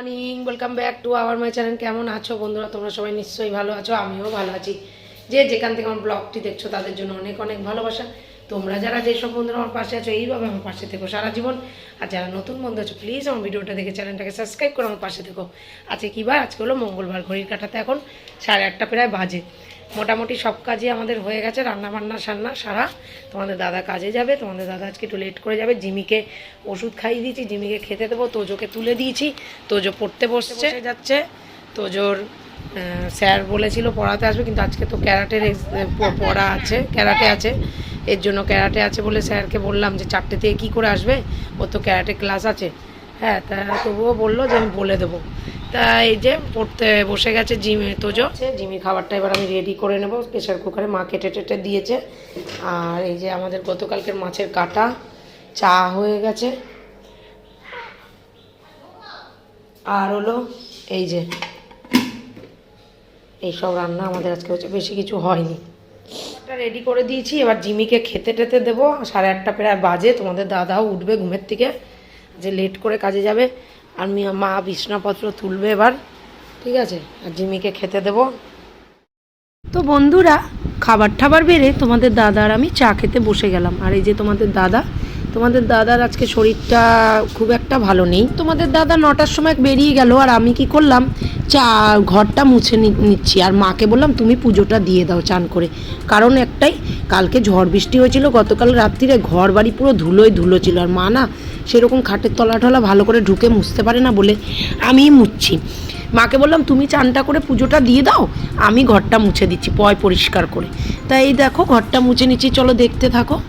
morning welcome back to our my channel কেমন আছো বন্ধুরা? তোমরা সবাই নিশ্চয়ই ভালো আছো, আমিও ভালো আছি। যে যেখান থেকে আমার ব্লগটি দেখছ, তাদের জন্য অনেক অনেক ভালোবাসা। তোমরা যারা যেসব বন্ধুরা আমার পাশে আছো, এইভাবে আমার পাশে থেকো সারা জীবন। আর যারা নতুন বন্ধু আছো প্লিজ আমার ভিডিওটা দেখে চ্যানেলটাকে সাবস্ক্রাইব করে আমার পাশে থেকো। আজকে কী বার? আজকে হলো মঙ্গলবার, ঘড়ির কাটাতে এখন সাড়ে আটটা প্রায় বাজে। মোটামুটি সব কাজই আমাদের হয়ে গেছে রান্না বান্না সান্না সারা। তোমাদের দাদা কাজে যাবে তোমাদের দাদা আজকে একটু লেট করে যাবে। জিমিকে ওষুধ খাইয়ে দিয়েছি জিমিকে খেতে দেবো তোজোকে তুলে দিয়েছি। তোজো পড়তে বসছে। যাচ্ছে। তোজোর স্যার বলেছিল পড়াতে আসবে কিন্তু আজকে তো ক্যারাটের পড়া আছে ক্যারাটে আছে। এর জন্য ক্যারাটে আছে বলে স্যারকে বললাম যে চারটে থেকে কী করে আসবে? ও তো ক্যারাটে ক্লাস আছে। হ্যাঁ তা তবুও বলল যে আমি বলে দেবো। তা এই যে পড়তে বসে গেছে জিমে তোজো জিমি খাবারটা এবার আমি রেডি করে নেব। প্রেশার কুকারে মা কেটে টেটে দিয়েছে। আর এই যে আমাদের গতকালকের মাছের কাটা, চা হয়ে গেছে। আর হলো এই যে এইসব রান্না আমাদের আজকে হচ্ছে, বেশি কিছু হয়নি। রেডি করে দিয়েছি। এবার জিমিকে খেতে টেতে দেবো। সাড়ে আটটা প্রায় বাজে। তোমাদের দাদাও উঠবে ঘুমের থেকে। যে লেট করে কাজে যাবে। আর মি- বিছনাপত্র তুলবে এবার। ঠিক আছে? আর জিমিকে খেতে দেব। তো বন্ধুরা খাবার ঠাবার বেড়ে তোমাদের দাদা আর আমি চা খেতে বসে গেলাম। আর এই যে তোমাদের দাদা তোমাদের দাদার আজকে শরীরটা খুব একটা ভালো নেই। তোমাদের দাদা নটার সময় বেরিয়ে গেল আর আমি কি করলাম? চা, ঘরটা মুছে নিচ্ছি। আর মাকে বললাম, তুমি পুজোটা দিয়ে দাও চান করে। কারণ একটাই, কালকে ঝড় বৃষ্টি হয়েছিল, গতকাল রাত্রিরে ঘর বাড়ি পুরো ধুলোয় ধুলো ছিল। আর মা না সেরকম খাটের তলা টলা ভালো করে ঢুকে মুছতে পারে না বলে আমিই মুছছি। মাকে বললাম, তুমি চানটা করে পুজোটা দিয়ে দাও, আমি ঘরটা মুছে দিচ্ছি, পয় পরিষ্কার করে। তাই দেখো, ঘরটা মুছে নিচ্ছি। চলো দেখতে থাকো।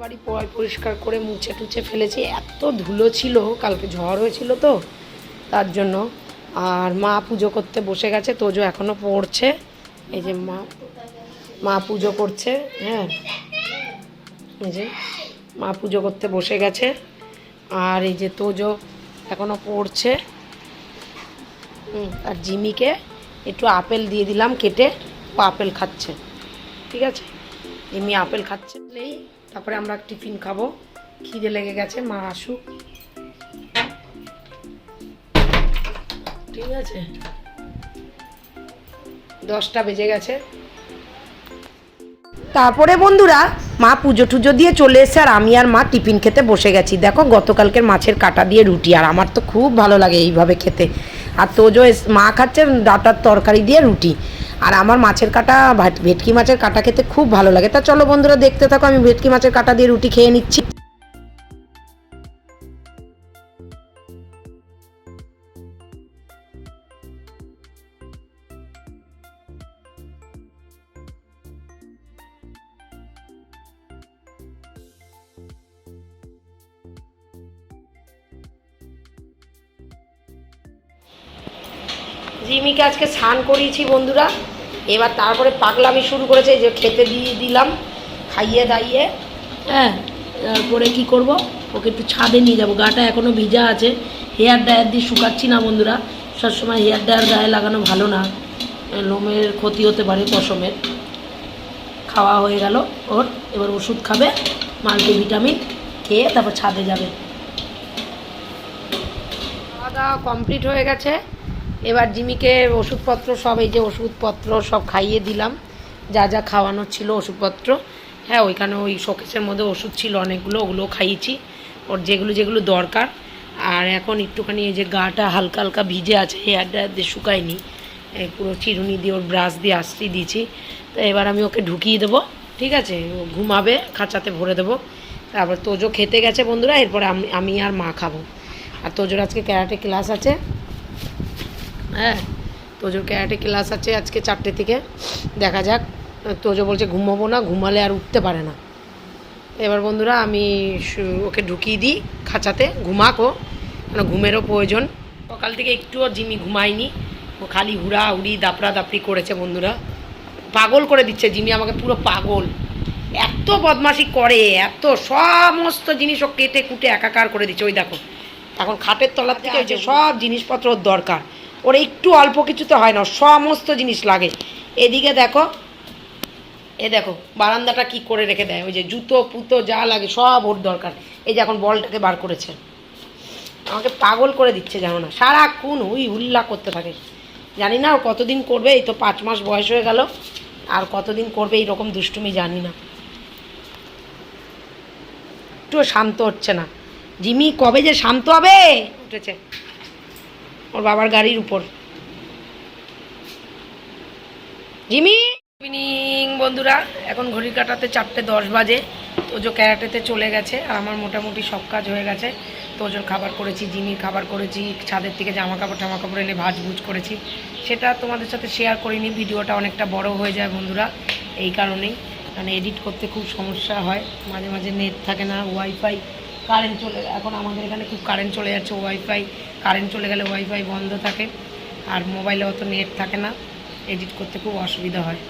বাড়ি পরিষ্কার করে মুছে টুছে ফেলেছি। এত ধুলো ছিল, কালকে ঝড় হয়েছিল তো, তার জন্য। আর মা পুজো করতে বসে গেছে, তোজো এখনও পড়ছে। এই যে মা মা পুজো করছে হ্যাঁ। এই যে মা পুজো করতে বসে গেছে। আর এই যে তোজো এখনও পড়ছে। আর জিমিকে একটু আপেল দিয়ে দিলাম, কেটে ও আপেল খাচ্ছে। ঠিক আছে? জিমি আপেল খাচ্ছে তারপরে আমরা টিফিন খাব। খিদে লেগে গেছে, মা আসুক। ঠিক আছে। দশটা বেজে গেছে। তারপরে বন্ধুরা, মা পুজো টুজো দিয়ে চলে এসে আর আমি আর মা টিফিন খেতে বসে গেছি। দেখো, গতকালকের মাছের কাটা দিয়ে রুটি, আর আমার তো খুব ভালো লাগে এইভাবে খেতে। আর তোজো মা খাচ্ছে ডাটার তরকারি দিয়ে রুটি। আর আমার মাছের কাটা, ভাট- ভেটকি মাছের কাটা খেতে খুব ভালো লাগে। তা চলো বন্ধুরা, দেখতে থাকো, আমি ভেটকি মাছের কাটা দিয়ে রুটি খেয়ে নিচ্ছি। জিমিকে আজকে স্নান করিয়েছি বন্ধুরা। এবার তারপরে পাগলামি শুরু করেছে এই যে খেতে দিয়ে দিলাম খাইয়ে দাইয়ে। হ্যাঁ তারপরে কি করব? ওকে একটু ছাদে নিয়ে যাব। গাটা এখনও ভিজা আছে। হেয়ার ড্রায়ার দিয়ে শুকাচ্ছি না বন্ধুরা। সবসময় হেয়ার ড্রায়ার গায়ে লাগানো ভালো না। লোমের ক্ষতি হতে পারে পশমের। খাওয়া হয়ে গেল ওর। এবার ওষুধ খাবে মাল্টিভিটামিন খেয়ে তারপর ছাদে যাবে। খাওয়া দাওয়া কমপ্লিট হয়ে গেছে। এবার জিমিকে ওষুধপত্র, সব এই যে ওষুধপত্র সব খাইয়ে দিলাম। যা যা খাওয়ানোর ছিল ওষুধপত্র। হ্যাঁ ওইখানে ওই শোকেসের মধ্যে ওষুধ ছিল অনেকগুলো ওগুলো খাইয়েছি। ওর যেগুলো যেগুলো দরকার। আর এখন একটুখানি এই যে গাটা হালকা হালকা ভিজে আছে হেয়ারটা দিয়ে শুকায়নি। পুরো চিরুনি দিয়ে ওর ব্রাশ দিয়ে আশ্রি দিয়েছি। তো এবার আমি ওকে ঢুকিয়ে দেবো, ঠিক আছে? ও ঘুমাবে, খাঁচাতে ভরে দেবো। তারপর তোজো খেতে গেছে বন্ধুরা, এরপরে আমি আমি আর মা খাব। আর তোজোর আজকে ক্যারাটে ক্লাস আছে। হ্যাঁ? তোজোর ক্যারাটে ক্লাস আছে আজকে চারটে থেকে। দেখা যাক। তোজো বলছে ঘুমাবো না ঘুমালে আর উঠতে পারে না। এবার বন্ধুরা আমি ওকে ঢুকিয়ে দিই খাঁচাতে। ঘুমাকো মানে ঘুমেরও প্রয়োজন। সকাল থেকে একটুও জিমি ঘুমায়নি। ও খালি হুড়া হুড়ি দাপড়া দাপড়ি করেছে বন্ধুরা। পাগল করে দিচ্ছে জিমি আমাকে পুরো পাগল। এত বদমাশি করে এত সমস্ত জিনিস ও কেটে কুটে একাকার করে দিচ্ছে। ওই দেখো এখন খাটের তলার থেকে ওই যে সব জিনিসপত্র দরকার। ওর একটু অল্প কিছুতে হয় না ওর সমস্ত জিনিস লাগে। এদিকে দেখো, এ দেখো, বারান্দাটা কি করে রেখে দেয়? ওই যে জুতো, পুতো যা লাগে সব ওর দরকার। এই যে এখন বলটাকে বার করেছে। আমাকে পাগল করে দিচ্ছে জানো না। সারাক্ষণ উই হুল্লা করতে থাকে। জানি না ও কতদিন করবে, এই তো পাঁচ মাস বয়স হয়ে গেল। আর কতদিন করবে এইরকম দুষ্টুমি জানি না। একটুও শান্ত হচ্ছে না। জিমি কবে যে শান্ত হবে? উঠেছে। ওর বাবার গাড়ির উপর। জিমি? ইভিনিং, বন্ধুরা। এখন ঘড়ির কাটাতে চারটে দশ বাজে। তোজো ক্যারাটেতে চলে গেছে আর আমার মোটামুটি সব কাজ হয়ে গেছে। তোজোর খাবার করেছি, জিমির খাবার করেছি, ছাদের থেকে জামা কাপড় টামা কাপড় এনে ভাজ ভুজ করেছি। সেটা তোমাদের সাথে শেয়ার করিনি, ভিডিওটা অনেকটা বড় হয়ে যায় বন্ধুরা, এই কারণেই। মানে এডিট করতে খুব সমস্যা হয়, মাঝে মাঝে নেট থাকে না ওয়াইফাই কারেন্ট চলে এখন আমাদের এখানে খুব কারেন্ট চলে যাচ্ছে ওয়াইফাই কারেন্ট চলে গেলে ওয়াইফাই বন্ধ থাকে, আর মোবাইলে অত নেট থাকে না এডিট করতে খুব অসুবিধা হয়।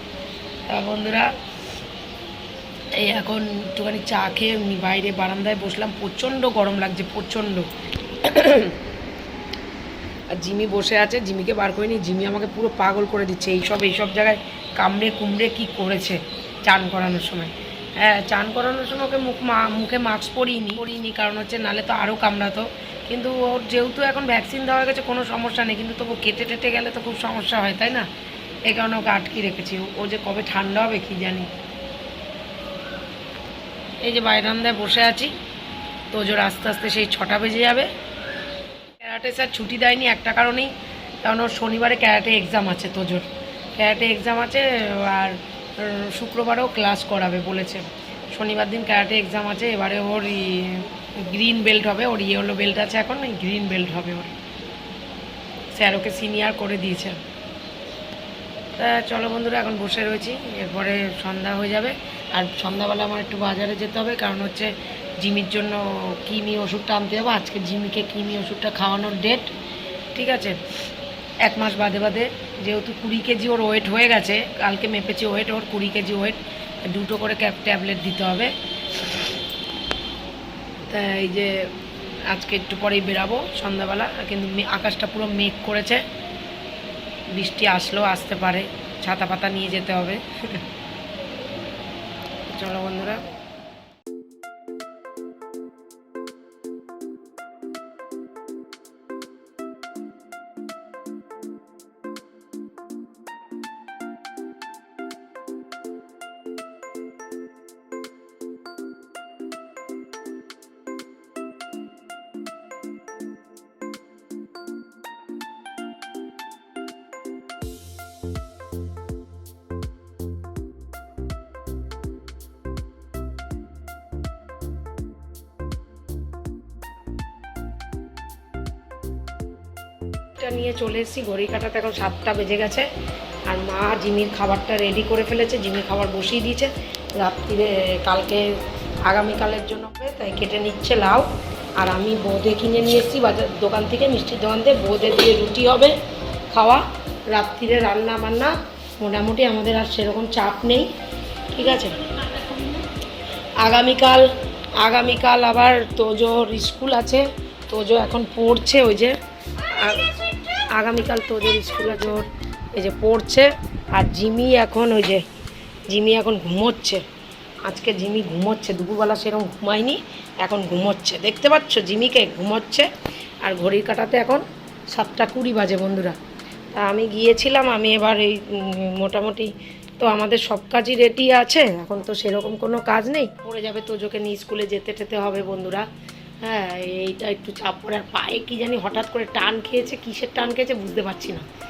তা বন্ধুরা, এই এখন একটুখানি চা খেয়ে বাইরে বারান্দায় বসলাম, প্রচণ্ড গরম লাগছে, প্রচণ্ড। আর জিমি বসে আছে, জিমিকে বার করিনি, জিমি আমাকে পুরো পাগল করে দিচ্ছে, এইসব এইসব জায়গায় কামড়ে কুমড়ে কি করেছে, চান করানোর সময়। হ্যাঁ চান করানোর সময় ওকে মুখ মা মুখে মাস্ক পরিনি পরিনি কারণ হচ্ছে নালে তো আরও কামড়াতো। কিন্তু ওর যেহেতু এখন ভ্যাকসিন দেওয়া গেছে, কোনো সমস্যা নেই, কিন্তু তবু কেটে টেটে গেলে তো খুব সমস্যা হয়, তাই না? এই কারণে ওকে আটকে রেখেছি। ও- যে কবে ঠান্ডা হবে কি জানি। এই যে বাইরান্দায় বসে আছি তোজোর আস্তে আস্তে সেই ছটা বেজে যাবে। ক্যারাটে স্যার ছুটি দেয়নি একটা কারণেই, কারণ ওর শনিবারে ক্যারাটে এক্সাম আছে তোজোর ক্যারাটে এক্সাম আছে, আর শুক্রবারেও ক্লাস করাবে বলেছে। শনিবার দিন ক্যারাটে এক্সাম আছে, এবারে ওর গ্রিন বেল্ট হবে, ওর ইয়েলো বেল্ট আছে এখন গ্রিন বেল্ট হবে ওর। স্যার ওকে সিনিয়র করে দিয়েছে। তা চলো বন্ধুরা, এখন বসে রয়েছি, এরপরে সন্ধ্যা হয়ে যাবে। আর সন্ধ্যাবেলা আমার একটু বাজারে যেতে হবে, কারণ হচ্ছে জিমির জন্য কিমি ওষুধটা আনতে যাব। আজকে জিমিকে কিমি ওষুধটা খাওয়ানোর ডেট ঠিক আছে? এক মাস বাদে বাদে যেহেতু কুড়ি কেজি ওর ওয়েট হয়ে গেছে, কালকে মেপেছি ওয়েট, ওর কুড়ি কেজি ওয়েট, দুটো করে ট্যাবলেট দিতে হবে। তা এই যে আজকে একটু পরেই বেরাবো সন্ধ্যাবেলা, কিন্তু আকাশটা পুরো মেঘ করেছে। বৃষ্টি আসলেও আসতে পারে, ছাতা পাতা নিয়ে যেতে হবে। চলো বন্ধুরা। এটা নিয়ে চলে এসেছি। ঘড়ি কাটাতে এখন সাতটা বেজে গেছে। আর মা জিমির খাবারটা রেডি করে ফেলেছে। জিমির খাবার বসিয়ে দিয়েছে। রাত্রিরে কালকে আগামীকালের জন্য তাই কেটে নিচ্ছে লাউ। আর আমি বোঁদে কিনে নিয়ে এসেছি বাজার দোকান থেকে, মিষ্টির দোকান থেকে। বোঁদে দিয়ে রুটি হবে, খাওয়া। রাত্রিরে রান্না বান্না মোটামুটি আমাদের আর সেরকম চাপ নেই। ঠিক আছে? আগামীকাল আগামীকাল আবার তোজোর স্কুল আছে। তোজো এখন পড়ছে ওই যে আগামীকাল তোজোর স্কুল ওর এই যে পড়ছে, আর জিমি এখন ওই যে, জিমি এখন ঘুমোচ্ছে। আজকে জিমি ঘুমোচ্ছে, দুপুরবেলা সেরকম ঘুমায়নি, এখন ঘুমোচ্ছে। দেখতে পাচ্ছ, জিমিকে ঘুমোচ্ছে, আর ঘড়ির কাটাতে এখন সাতটা কুড়ি বাজে বন্ধুরা। তা আমি গিয়েছিলাম, আমি এবার এই মোটামুটি তো আমাদের সব কাজই রেডি আছে, এখন তো সেরকম কোনো কাজ নেই। পড়ে যাবে তোজোকে নিয়ে স্কুলে যেতে টেতে হবে বন্ধুরা। হ্যাঁ এইটা একটু চাপ পড়ে। আর পায়ে কি জানি হঠাৎ করে টান খেয়েছে, কিসের টান খেয়েছে বুঝতে পারছি না।